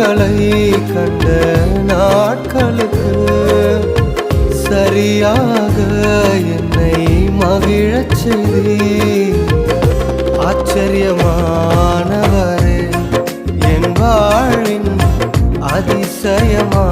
உங்களை கண்ட நாட்களுக்கு சரியாக என்னை மகிழச் செய்தி ஆச்சரியமானவரே என் வாழின் அதிசயமா